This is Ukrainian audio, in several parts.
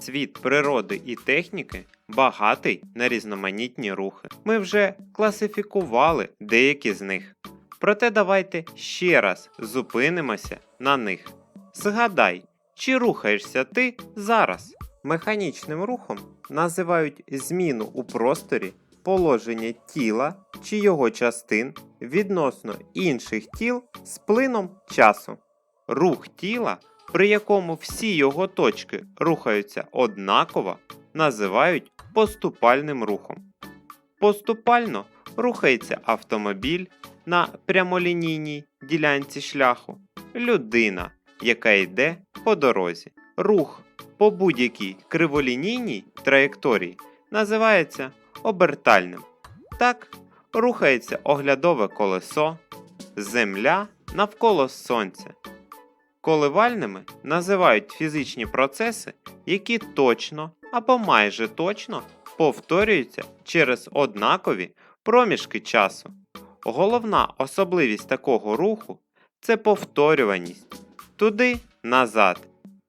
Світ природи і техніки багатий на різноманітні рухи. Ми вже класифікували деякі з них. Проте давайте ще раз зупинимося на них. Згадай, чи рухаєшся ти зараз? Механічним рухом називають зміну у просторі положення тіла чи його частин відносно інших тіл з плином часу. Рух тіла, при якому всі його точки рухаються однаково, називають поступальним рухом. Поступально рухається автомобіль на прямолінійній ділянці шляху, людина, яка йде по дорозі. Рух по будь-якій криволінійній траєкторії називається обертальним. Так рухається оглядове колесо, Земля навколо Сонця. Коливальними називають фізичні процеси, які точно або майже точно повторюються через однакові проміжки часу. Головна особливість такого руху це повторюваність туди назад,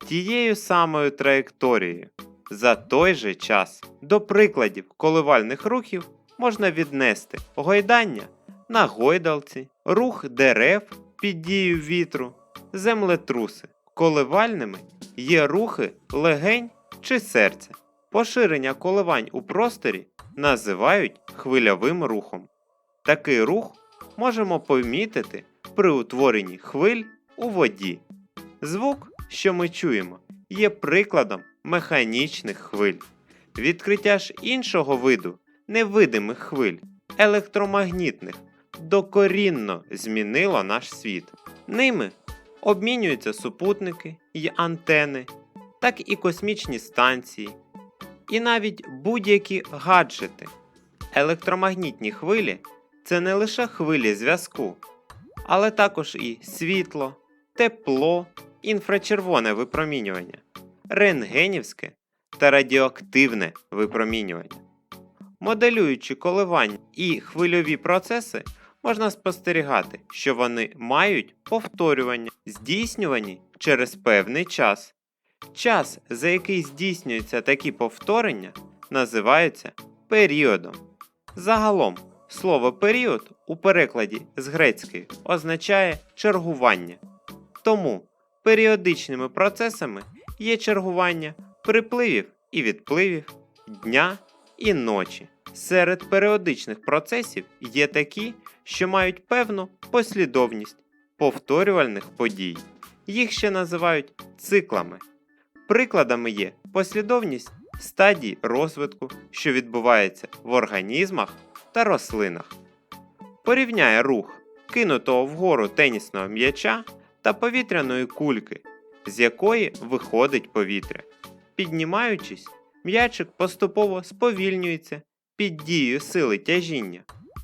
тією самою траєкторією за той же час. До прикладів коливальних рухів можна віднести гойдання на гойдалці, рух дерев під дією вітру, землетруси. Коливальними є рухи легень чи серця. Поширення коливань у просторі називають хвильовим рухом. Такий рух можемо помітити при утворенні хвиль у воді. Звук, що ми чуємо, є прикладом механічних хвиль. Відкриття ж іншого виду невидимих хвиль, електромагнітних, докорінно змінило наш світ. Ними обмінюються супутники й антени, так і космічні станції, і навіть будь-які гаджети. Електромагнітні хвилі це не лише хвилі зв'язку, але також і світло, тепло, інфрачервоне випромінювання, рентгенівське та радіоактивне випромінювання. Моделюючи коливання і хвильові процеси, можна спостерігати, що вони мають повторювання, здійснювані через певний час. Час, за який здійснюються такі повторення, називається періодом. Загалом, слово період у перекладі з грецької означає чергування. Тому періодичними процесами є чергування припливів і відпливів, дня і ночі. Серед періодичних процесів є такі, що мають певну послідовність повторювальних подій. Їх ще називають циклами. Прикладами є послідовність стадій розвитку, що відбувається в організмах та рослинах. Порівняє рух кинутого вгору тенісного м'яча та повітряної кульки, з якої виходить повітря. Піднімаючись, м'ячик поступово сповільнюється під дією сили тяжіння.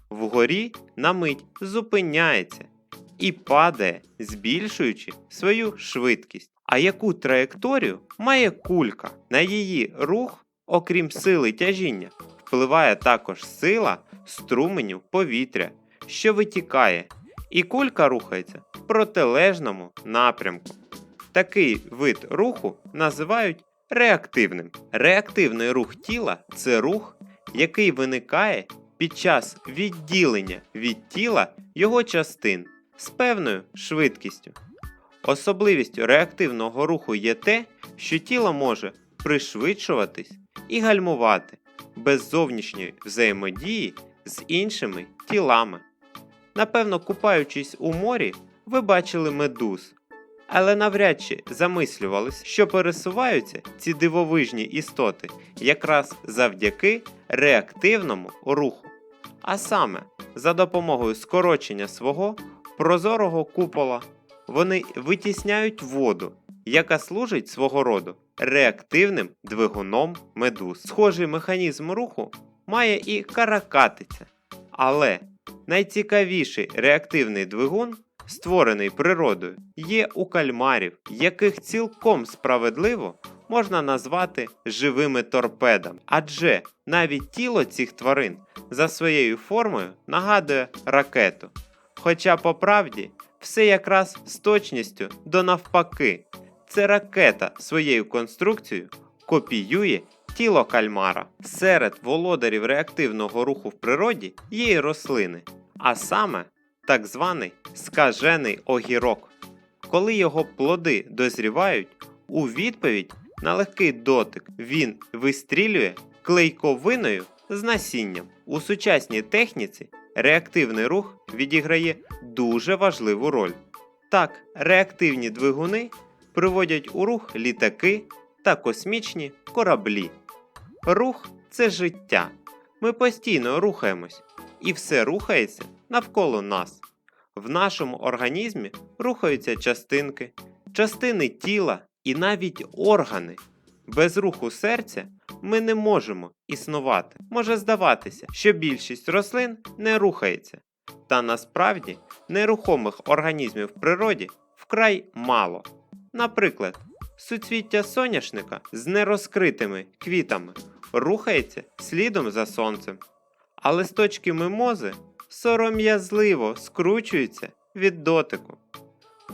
Вгорі на мить зупиняється і падає, збільшуючи свою швидкість. А яку траєкторію має кулька? На її рух, окрім сили тяжіння, впливає також сила струменю повітря, що витікає, і кулька рухається в протилежному напрямку. Такий вид руху називають реактивним. Реактивний рух тіла це рух, який виникає під час відділення від тіла його частин з певною швидкістю. Особливістю реактивного руху є те, що тіло може пришвидшуватись і гальмувати без зовнішньої взаємодії з іншими тілами. Напевно, купаючись у морі, ви бачили медуз, але навряд чи замислювались, що пересуваються ці дивовижні істоти якраз завдяки реактивному руху, а саме за допомогою скорочення свого прозорого купола вони витісняють воду, яка служить свого роду реактивним двигуном медуз. Схожий механізм руху має і каракатиця. Але найцікавіший реактивний двигун, створений природою, є у кальмарів, яких цілком справедливо можна назвати живими торпедами. Адже навіть тіло цих тварин за своєю формою нагадує ракету. Хоча по правді все якраз з точністю до навпаки. Це ракета своєю конструкцією копіює тіло кальмара. Серед володарів реактивного руху в природі є і рослини, а саме так званий скажений огірок. Коли його плоди дозрівають, у відповідь на легкий дотик він вистрілює клейковиною з насінням. У сучасній техніці реактивний рух відіграє дуже важливу роль. Так, реактивні двигуни приводять у рух літаки та космічні кораблі. Рух це життя. Ми постійно рухаємось, і все рухається навколо нас. В нашому організмі рухаються частинки, частини тіла і навіть органи. Без руху серця ми не можемо існувати. Може здаватися, що більшість рослин не рухається. Та насправді нерухомих організмів в природі вкрай мало. Наприклад, суцвіття соняшника з нерозкритими квітами рухається слідом за сонцем, а листочки мимози сором'язливо скручуються від дотику.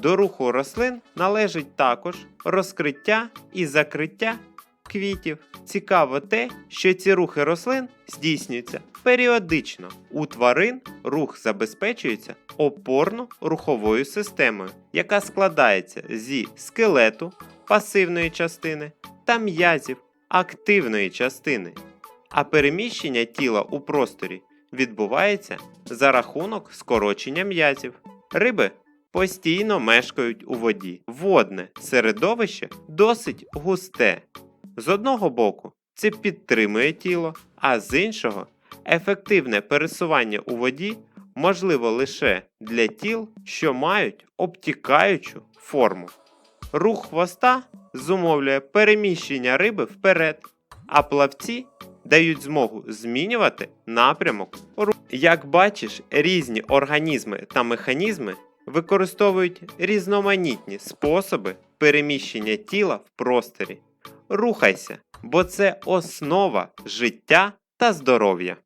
До руху рослин належить також розкриття і закриття квітів. Цікаво те, що ці рухи рослин здійснюються періодично. У тварин рух забезпечується опорно-руховою системою, яка складається зі скелету пасивної частини та м'язів активної частини. А переміщення тіла у просторі відбувається за рахунок скорочення м'язів. Риби постійно мешкають у воді. Водне середовище досить густе. З одного боку, це підтримує тіло, а з іншого, ефективне пересування у воді можливо лише для тіл, що мають обтікаючу форму. Рух хвоста зумовлює переміщення риби вперед, а плавці дають змогу змінювати напрямок руху. Як бачиш, різні організми та механізми використовують різноманітні способи переміщення тіла в просторі. Рухайся, бо це основа життя та здоров'я.